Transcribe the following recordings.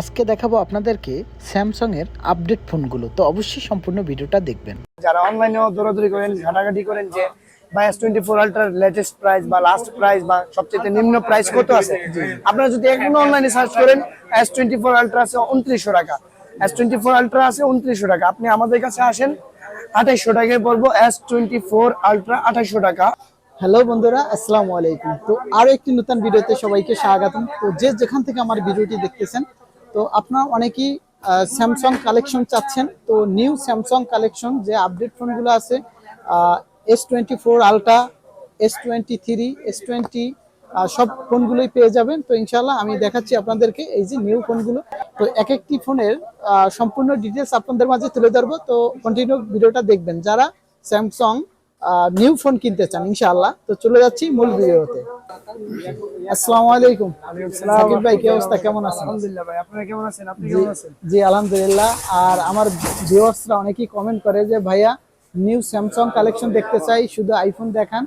আজকে দেখাবো আপনাদেরকে স্যামসাংয়ের আপডেট ফোনগুলো। তো অবশ্যই সম্পূর্ণ ভিডিওটা দেখবেন। যারা অনলাইনে দৌড়াদৌড়ি করেন ঘাটাঘাটি করেন যে বা এস টোয়েন্টি ফোর আল্ট্রার লেটেস্ট প্রাইস বা লাস্ট প্রাইস বা সবচেয়ে নিম্ন প্রাইস কত আছে? আপনারা যদি এখনও অনলাইনে সার্চ করেন এস টোয়েন্টি ফোর আল্ট্রা আছে উনত্রিশশো টাকা। এস টোয়েন্টি ফোর আল্ট্রা আছে উনত্রিশশো টাকা। আপনি আমাদের কাছে আসেন আঠাইশশো টাকায় পড়ব এস টোয়েন্টি ফোর আল্ট্রা আঠাইশশো টাকা। হ্যালো বন্ধুরা আসসালামু আলাইকুম। তো আরও একটি নতুন ভিডিওতে সবাইকে স্বাগতম। তো যে যেখান থেকে আমার ভিডিওটি দেখতেছেন তো আপনারা অনেকেই স্যামসাং কালেকশন চাচ্ছেন। তো নিউ স্যামসাং কালেকশন যে আপডেট ফোনগুলো আছে S twenty four ultra S twenty three S twenty সব ফোনগুলোই পেয়ে যাবেন। তো ইনশাল্লাহ আমি দেখাচ্ছি আপনাদেরকে এই যে নিউ ফোনগুলো তো এক একটি ফোনের সম্পূর্ণ ডিটেলস আপনাদের মাঝে তুলে ধরবো। তো কন্টিনিউ ভিডিওটা দেখবেন। যারা স্যামসাং নিউ ফোন কিনতে চান ইনশাআল্লাহ। তো চলে যাচ্ছি মূল ভিডিওতে। আসসালামু আলাইকুম। সাকিব ভাই কি অবস্থা? কেমন আছেন? আলহামদুলিল্লাহ ভাই আপনারা কেমন আছেন? আপনি কেমন আছেন? জি আলহামদুলিল্লাহ। আর আমার ভিউয়ার্সরা অনেকেই কমেন্ট করে যে ভাইয়া নিউ স্যামসাং কালেকশন দেখতে চাই শুধু আইফোন দেখান।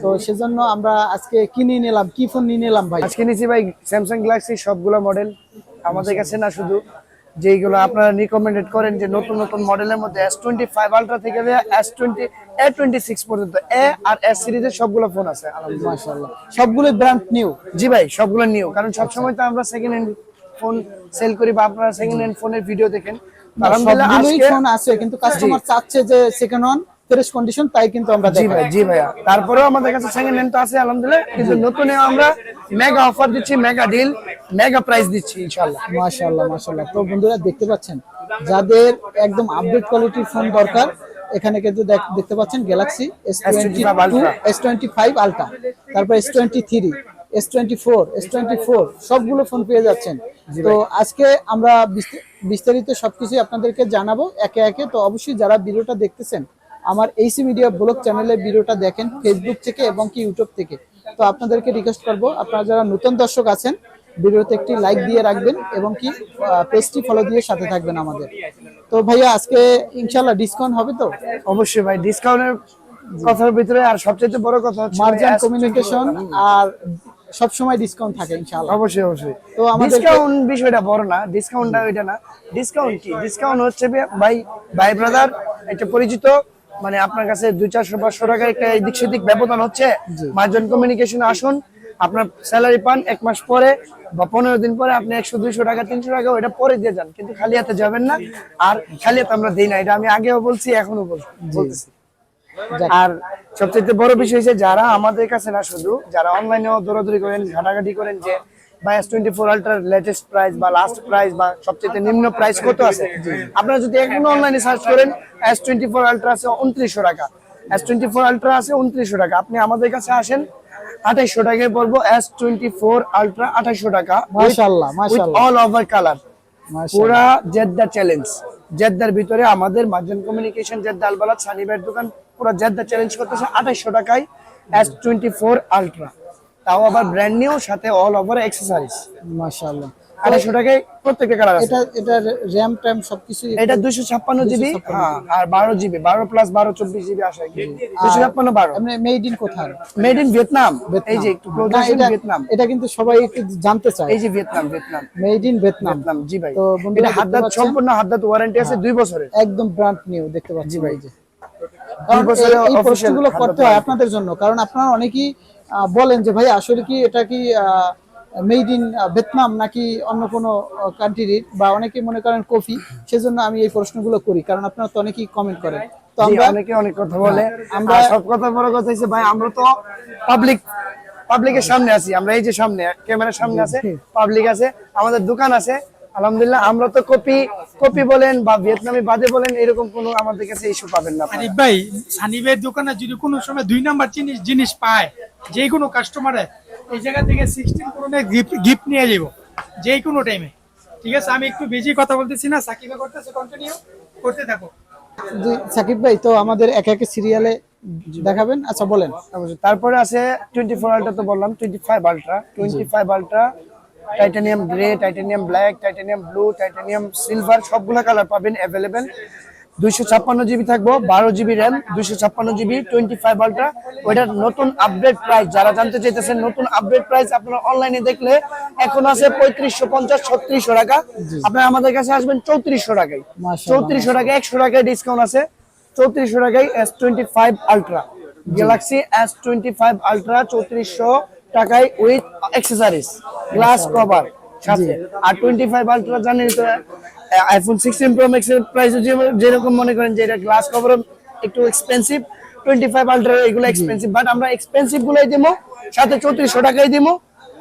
তো সেজন্য আমরা আজকে কি নিয়ে নিলাম? কি ফোন নিয়ে নিলাম ভাই? আজকে নিয়েছি ভাই স্যামসাং গ্যালাক্সি সবগুলো মডেল আমাদের কাছে না শুধু যেইগুলো আপনারা রিকমেন্ডেড করেন যে নতুন নতুন মডেলের মধ্যে এস টোয়েন্টি ফাইভ আলট্রা থেকে S twenty A twenty six পর্যন্ত এ আর এস সিরিজের সবগুলো ফোন আছে মাশাআল্লাহ। সবগুলো ব্র্যান্ড নিউ জি ভাই সবগুলো নিউ কারণ সবসময় তো আমরা সেকেন্ড হ্যান্ড ফোন সেল করি বা আপনারা সেকেন্ড হ্যান্ড ফোনের ভিডিও দেখেন। আলহামদুলিল্লাহ আজকে ফোন আছে কিন্তু কাস্টমার চাচ্ছে যে সেকেন্ড ওয়ান ফ্রেশ কন্ডিশন তাই কিন্তু আমরা জি ভাই জি ভাইয়া। তারপরেও আমাদের কাছে সেকেন্ড হ্যান্ড তো আছে আলহামদুলিল্লাহ। কিন্তু নতুনে আমরা মেগা অফার দিচ্ছি মেগা ডিল মেগা প্রাইস দিচ্ছি ইনশাআল্লাহ। মাশাআল্লাহ মাশাআল্লাহ। তো বন্ধুরা দেখতে পাচ্ছেন যাদের একদম আপডেট কোয়ালিটির ফোন দরকার এখানে কিন্তু দেখ- দেখতে পাচ্ছেন Galaxy S twenty S25 Ultra। S twenty five ultra তারপর S twenty three S twenty four S twenty four সবগুলো ফোন পেয়ে যাচ্ছেন। তো আজকে আমরা বিস্ত- বিস্তারিত সবকিছু আপনাদেরকে জানাব একে একে। তো অবশ্যই যারা ভিডিওটা দেখতেছেন আমার এইসি মিডিয়া ব্লগ চ্যানেলে ভিডিওটা দেখেন ফেসবুক থেকে এবং কি ইউটিউব থেকে। তো আপনাদেরকে রিকোয়েস্ট করব আপনারা যারা নতুন দর্শক আছেন ভিডিওতে একটি লাইক দিয়ে রাখবেন এবং কি পেজটি ফলো দিয়ে সাথে থাকবেন আমাদের। তো ভাইয়া আজকে ইনশাল্লাহ ডিসকাউন্ট হবে তো? অবশ্যই ভাই ডিসকাউন্টের কথার ভিতরে আর সবচেয়ে বড় কথা হচ্ছে মার্জিন কমিউনিকেশন আর সব সময় ডিসকাউন্ট থাকে ইনশাআল্লাহ। অবশ্যই অবশ্যই। তো আমাদেরকে- ডিসকাউন্ট বিষয়টা বড় না ডিসকাউন্টটা ওইটা না। ডিসকাউন্ট কি? ডিসকাউন্ট হচ্ছে ভাই ভাই ব্রাদার একটা পরিচিত মানে আপনার কাছে দুই চারশো পাঁচশো টাকা একটা এদিক সেদিক ব্যবধান হচ্ছে। মার্জন কমিউনিকেশন আসুন। আপনার স্যালারি পান এক মাস পরে বা পনেরো দিন পরে আপনি একশো দুইশো টাকা তিনশো টাকা ওইটা পরে দিয়ে যান কিন্তু খালি হাতে যাবেন না। আর খালি হাতে আমরা দিই না এটা আমি আগেও বলছি এখনও বলছি আর সবচেয়ে বড় বিষয় হচ্ছে যারা আমাদের কাছে না শুধু যারা অনলাইনেও দৌড়াদৌড়ি করেন ঘাটাঘাটি করেন যে বা এস টোয়েন্টি ফোর আল্ট্রার লেটেস্ট প্রাইস বা লাস্ট প্রাইস বা সবচেয়ে নিম্ন প্রাইস কত আছে? আপনারা যদি এখনও অনলাইনে সার্চ করেন এস টোয়েন্টি ফোর আল্ট্রা আছে উনত্রিশশো টাকা। এস টোয়েন্টি ফোর আল্ট্রা আছে উনত্রিশশো টাকা। আপনি আমাদের কাছে আসেন আঠাইশশো টাকায় পড়ব এস টোয়েন্টি ফোর আল্ট্রা আঠাইশশো টাকা মাশাআল্লাহ অল ওভার কালার পুরা জেদ্দা চ্যালেঞ্জ জেদ্দার ভিতরে আমাদের মার্জন কমিউনিকেশন জেদ্দা আলবালাত সানিবের দোকান পুরা জেদ্দা চ্যালেঞ্জ করতেছে আঠাইশশো টাকায় এস টোয়েন্টি ফোর আলট্রা তাও আবার ব্র্যান্ড নিউ সাথে অল ওভার অ্যাক্সেসরিজ মাশাআল্লাহ। আড়াইশো টাকায় প্রত্যেকটা কালার আছে। এটা এটা র্যাম ট্যাম সবকিছু এটা দুইশো ছাপ্পান্ন জিবি হ্যাঁ আর বারো জিবি বারো প্লাস বারো চব্বিশ জিবি আসে দুইশো ছাপ্পান্ন বারো। এমনি মেড ইন কোথায় মেড ইন ভিয়েতনাম এই যে একটু এটা- ভিয়েতনাম এটা কিন্তু সবাই জানতে চায়। এই যে Vietnam Vietnam made in Vietnam Vietnam জি ভাই। তো এটা? সম্পূর্ণ ওয়ারেন্টি আছে দুই বছরের। একদম ব্র্যান্ড নিউ দেখতে পাচ্ছি ভাই। যে। এই- প্রশ্নগুলো করতে হয় আপনাদের জন্য কারণ আপনারা অনেকেই বলেন যে ভাই আসলে কি এটা কি মেড ইন ভিয়েতনাম নাকি অন্য কোনো কান্ট্রির বা অনেকে মনে করেন কফি সেজন্য আমি এই প্রশ্নগুলো করি কারণ আপনারা তো অনেকেই কমেন্ট করেন। তো আমরা অনেকে অনেক কথা বলে। আমরা- আমরা সব কথা বড় কথা হচ্ছে ভাই আমরা তো পাবলিক পাবলিকের সামনে আছি। আমরা এই যে সামনে ক্যামেরার সামনে আছে পাবলিক আছে আমাদের দোকান আছে আলহামদুলিল্লাহ আমরা তো কপি কপি বলেন বা ভিয়েতনামি বাদে বলেন এরকম কোনো আমাদের কাছে ইস্যু পাবেন না। আরিফ ভাই সানিবের দোকানে যদি কোনো সময় দুই নাম্বার জিনিস জিনিস পায় যে কোনো কাস্টমারে এই জায়গা থেকে সিক্সটিন পুরনের গিফট গিফট নিয়ে যাব যে কোনো টাইমে ঠিক আছে আমি একটু বেশি কথা বলতেছি না সাকিবে করতেছে কন্টিনিউ করতে থাকো। জি, সাকিব ভাই তো আমাদের এক একে সিরিয়ালে দেখাবেন? আচ্ছা বলেন। তারপরে আছে টোয়েন্টি ফোর আলট্রা তো বললাম twenty five ultra twenty five ultra titanium grey titanium black titanium blue titanium silver সবগুলো কালার পাবেন অ্যাভেলেবেল দুইশো ছাপ্পান্ন জিবি থাকব বারো জিবি র্যাম দুইশো ছাপ্পান্ন জিবি টোয়েন্টি ফাইভ আলট্রা ওইটার নতুন আপডেট প্রাইস যারা জানতে চাইতেছেন নতুন আপডেট প্রাইস আপনারা অনলাইনে দেখলে এখন আছে পঁয়ত্রিশশো পঞ্চাশ ছত্রিশশো টাকা। আপনারা আমাদের কাছে আসবেন চৌত্রিশশো টাকায়। চৌত্রিশশো টাকায় একশো টাকায় ডিসকাউন্ট আছে। চৌত্রিশশো টাকায় S twenty five ultra Galaxy S twenty five ultra চৌত্রিশশো টাকায় উইথ অ্যাক্সেসরিজ গ্লাস কভার সাথে। আর টোয়েন্টি ফাইভ আলট্রা জানেন তো আইফোন সিক্সটিন প্রো ম্যাক্স এর প্রাইস যেরকম মনে করেন যে এটা গ্লাস কভার একটু এক্সপেন্সিভ টোয়েন্টি ফাইভ আলট্রা এগুলো এক্সপেন্সিভ বাট আমরা এক্সপেন্সিভ গুলোই দিব সাথে চৌত্রিশশো টাকাই দিব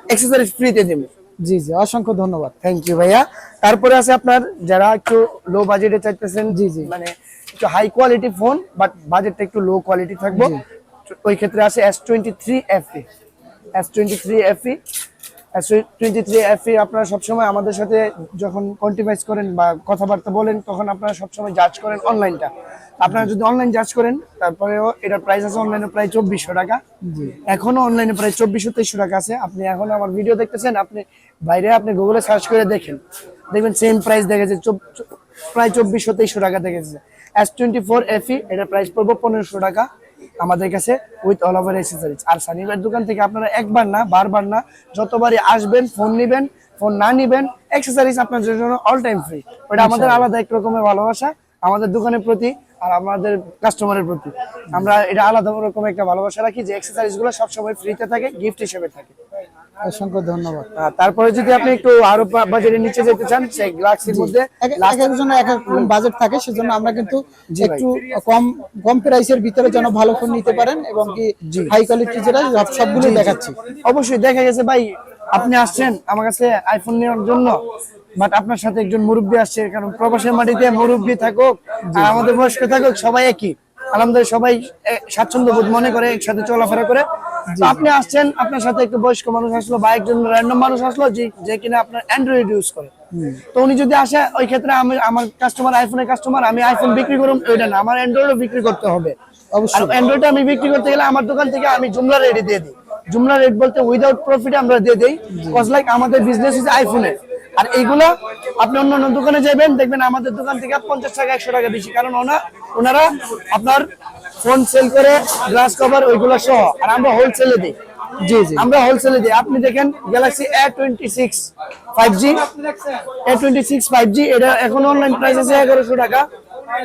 অ্যাক্সেসরিজ ফ্রিতে দিব জি জি অসংখ্য ধন্যবাদ। থ্যাংক ইউ ভাইয়া। তারপরে আছে আপনার যারা একটু লো বাজেটে চাইতেছেন জি, জি। মানে একটু হাই কোয়ালিটি ফোন বাট বাজেটটা একটু লো কোয়ালিটি থাকব। ওই ক্ষেত্রে আছে S twenty three FE S twenty three FE S twenty three FE আপনারা সবসময় আমাদের সাথে যখন কন্টিভাইজ করেন বা কথাবার্তা বলেন তখন আপনারা সবসময় জাজ করেন অনলাইনটা আপনারা যদি অনলাইন জাজ করেন তারপরেও এটার প্রাইস আছে অনলাইনে প্রায় চব্বিশশো টাকা। এখনও অনলাইনে প্রায় চব্বিশশো তেইশশো টাকা আছে। আপনি এখন আমার ভিডিও দেখতেছেন আপনি বাইরে আপনি গুগলে সার্চ করে দেখেন। দেখবেন সেম প্রাইস দেখেছে প্রায় চব্বিশশো তেইশশো টাকা দেখেছে। এস টোয়েন্টি ফোর এফি এটার প্রাইস পড়ব পনেরোশো টাকা। আমাদের কাছে উইথ অল ওভার এসেসারিজ আর সানিবার দোকান থেকে আপনারা একবার না বারবার না যতবারই আসবেন ফোন নেবেন ফোন না নেবেন এক্সেসারিজ আপনার জন্য অল টাইম ফ্রি ওটা আমাদের আলাদা এক রকমের ভালোবাসা। আমাদের দোকানের প্রতি আর আমাদের কাস্টমারের প্রতি। আমরা এটা আলাদা রকম একটা ভালোবাসা রাখি যে এক্সেসরিজগুলো সবসময় ফ্রিতে থাকে গিফট হিসেবে থাকে। অসংখ্য ধন্যবাদ। তারপরে যদি আপনি একটু আরও বা- বাজারের নিচে যেতে চান সেই গ্লাক্সির মধ্যে এক এক একজনের এক এক বাজেট থাকে সেজন্য আমরা কিন্তু একটু কম কম প্রাইসের ভিতরে যেন ভালো ফোন নিতে পারেন এবং কি হাই কোয়ালিটি যেটা সব- সবগুলো দেখাচ্ছি। অবশ্যই দেখা গেছে ভাই আপনি আসছেন আমার কাছে আইফোন নেওয়ার জন্য। বাট আপনার সাথে একজন মুরব্বী আসছে কারণ প্রবাসের মাটিতে মুরব্বী থাকুক আর আমাদের বয়স্ক থাকুক সবাই একই। আলহামদুলিল্লাহ সবাই স্বাচ্ছন্দ্য বোধ মনে করে একসাথে চলাফেরা করে। আপনি আসছেন আপনার সাথে একটু বয়স্ক মানুষ আসলো বা একজন র্যান্ডম মানুষ আসলো যে কিনা আপনার অ্যান্ড্রয়েড ইউজ করে। তো উনি যদি আসে ওই ক্ষেত্রে আমি আমার কাস্টমার আইফোনের কাস্টমার আমি আইফোন বিক্রি করুন ওইটা না আমার অ্যান্ড্রয়েডও বিক্রি করতে হবে। আর অ্যান্ড্রয়েড আমি বিক্রি করতে গেলে আমার দোকান থেকে আমি জুমলা রেটে দিয়ে দিই। জুমলা রেট বলতে উইদাউট প্রফিট আমরা দিয়ে দিই কজ লাইক আমাদের বিজনেস ইজ আইফোনে আর এইগুলো আপনি অন্য অন্য দোকানে যাবেন দেখবেন আমাদের দোকান থেকে পঞ্চাশ টাকা একশো টাকা বেশি। কারণ ওনা ওনারা আপনার ফোন সেল করে গ্লাস কভার ওইগুলো সহ। আর আমরা হোলসেলে দিই। জি জি। আমরা হোলসেলে দিই। আপনি দেখেন Galaxy A twenty six five G A twenty six five G এটা এখন অনলাইন প্রাইস আছে এগারোশো টাকা।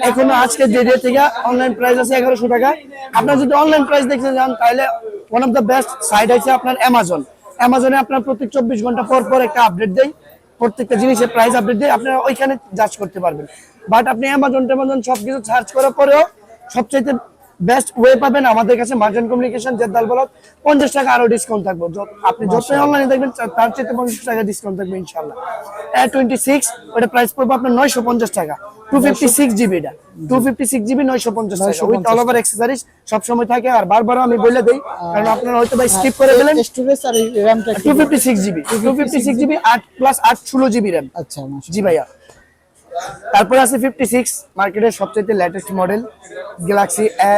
এখনও আজকে যে ডে থেকে অনলাইন প্রাইস আছে এগারোশো টাকা। আপনার যদি অনলাইন প্রাইস দেখতে যান তাহলে one of the best site আছে আপনার অ্যামাজন অ্যামাজনে আপনার প্রত্যেক চব্বিশ ঘণ্টা পর পর একটা আপডেট দেয়। প্রত্যেকটা জিনিসের প্রাইস আপডেট দিয়ে আপনারা ওইখানে জাজ করতে পারবেন। বাট আপনি অ্যামাজন ট্যামাজন সবকিছু সার্চ করার পরেও সবচাইতে বেস্ট ওয়ে পাবেন আমাদের কাছে মার্জেন কমিউনিকেশন জেদ্দাল বলত পঞ্চাশ টাকা আরও ডিসকাউন্ট থাকবে। আপনি যতই অনলাইনে দেখবেন তার চেয়ে পঞ্চাশ টাকা ডিসকাউন্ট থাকবে ইনশাল্লাহ টোয়েন্টি সিক্স ওটা প্রাইস পড়বে আপনার নয়শো পঞ্চাশ টাকা। টু ফিফটি সিক্স জিবি এটা টু ফিফটি সিক্স জিবি নয়শো পঞ্চাশ টাকা। উইথ অল ওভার এক্সেসরিজ সবসময় থাকে। আর বারবার আমি বলে দেই কারণ আপনারা হয়তো ভাই স্কিপ করে দিলেন two fifty six GB two fifty six GB আট প্লাস আট ষোলো জিবি র্যাম আচ্ছা জি ভাইয়া। তারপরে আছে ফিফটি সিক্স মার্কেটের সবচেয়ে latest model Galaxy A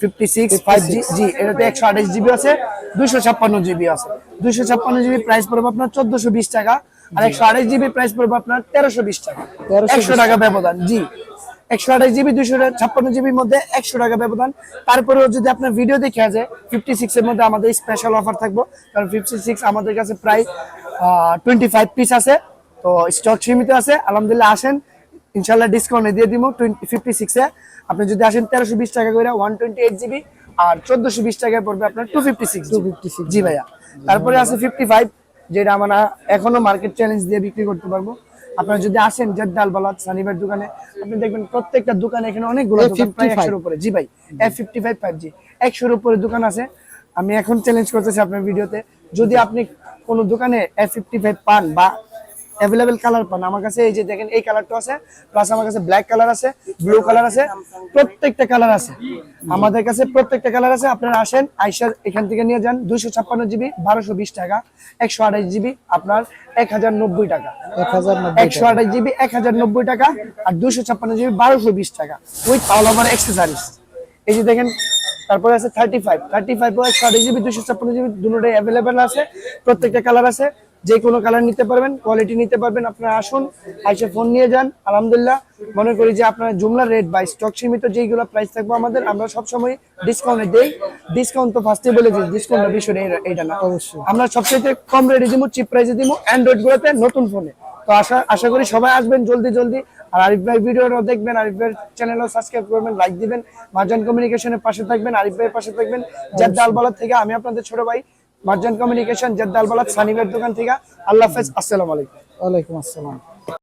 fifty six five G G এটাতে একশো আঠাশ জিবি আছে দুইশো ছাপ্পান্ন জিবি আছে। দুইশো ছাপ্পান্ন জিবি প্রাইস পড়বে আপনার চোদ্দশো বিশ টাকা আর একশো আঠাশ জিবি প্রাইস পড়বে আপনার তেরোশো বিশ টাকা। একশো টাকা ব্যবধান জি। একশো আঠাশ জিবি দুইশো ছাপ্পান্ন জিবির মধ্যে একশো টাকা ব্যবধান। তারপরেও যদি আপনার ভিডিও দেখে আছে ফিফটি সিক্স এর মধ্যে আমাদের স্পেশাল অফার থাকব। কারণ ফিফটি সিক্স আমাদের কাছে প্রায় টোয়েন্টি ফাইভ পিস আছে। তো স্টক সীমিত আছে আলহামদুলিল্লাহ আসেন। ইনশাল্লাহ ডিসকাউন্ট দিয়ে দিব টোয়েন্টি ফিফটি সিক্সে আপনি যদি আসেন তেরোশো বিশ টাকা করে ওয়ান টোয়েন্টি এইট জিবি আর চোদ্দশো বিশ টাকায় পড়বে আপনার two fifty six two fifty six G ভাইয়া। তারপরে আছে ফিফটি ফাইভ যেটা আমরা এখনও মার্কেট চ্যালেঞ্জ দিয়ে বিক্রি করতে পারব। আপনারা যদি আসেন জেদ্দাল বালাত সানিবার দোকানে আপনি দেখবেন প্রত্যেকটা দোকানে এখানে অনেকগুলো দোকান প্রায় A55 একশোর উপরে। জি ভাই F fifty five five G একশোর উপরে দোকান আছে। আমি এখন চ্যালেঞ্জ করতেছি আপনার ভিডিওতে। যদি আপনি কোনো দোকানে এফ ফিফটি ফাইভ পান বা অ্যাভেলেবেল কালার পান। আমার কাছে এই যে দেখেন এই কালারটা আছে প্লাস আমার কাছে ব্ল্যাক কালার আছে ব্লু কালার আছে প্রত্যেকটা কালার আছে। আমাদের কাছে প্রত্যেকটা কালার আছে। আপনারা আসেন আইসার এখান থেকে নিয়ে যান দুইশো ছাপ্পান্ন জিবি বারোশো বিশ টাকা একশো আঠাশ জিবি আপনার এক হাজার নব্বই টাকা। একশো আঠাশ জিবি এক হাজার নব্বই টাকা আর দুশো ছাপ্পান্ন জিবি বারোশো বিশ টাকা উইথ অল ওভার এক্সেসারিজ এই যে দেখেন তারপরে আছে থার্টি ফাইভ থার্টি ফাইভ একশো আঠাশ জিবি দুশো ছাপ্পান্ন জিবি দুটোটাই অ্যাভেলেবেল আছে। প্রত্যেকটা কালার আছে। যে কোনো কালার নিতে পারবেন কোয়ালিটি নিতে পারবেন আপনারা আসুন আইসে ফোন নিয়ে যান। আলহামদুলিল্লাহ মনে করি যে আপনারা জুমলা রেট বা স্টক সীমিত যেইগুলো প্রাইস থাকবে আমাদের আমরা সবসময় ডিসকাউন্টে দেই। ডিসকাউন্ট তো ফার্স্টে বলে দিই ডিসকাউন্ট বিষয় এটা না। অবশ্যই। আমরা সবচেয়ে কম রেটে দিব চিপ প্রাইসে দিব অ্যান্ড্রয়েড গুলোতে নতুন ফোনে তো আশা আশা করি সবাই আসবেন জলদি জলদি। আর আরিফ ভাই ভিডিওটা দেখবেন আরিফ ভাইয়ের চ্যানেলও সাবস্ক্রাইব করবেন লাইক দিবেন। মার্জান কমিউনিকেশনের পাশে থাকবেন আরিফ ভাইয়ের পাশে থাকবেন। জেদ্দা আলবালাদ থেকে আমি আপনাদের ছোট ভাই মার্জান কমিউনিকেশন জেদ্দাল আলবালাদ সানিবের দোকান থেকে আল্লাহ হাফেজ আসসালামু আলাইকুম ওয়ালাইকুম আসসালাম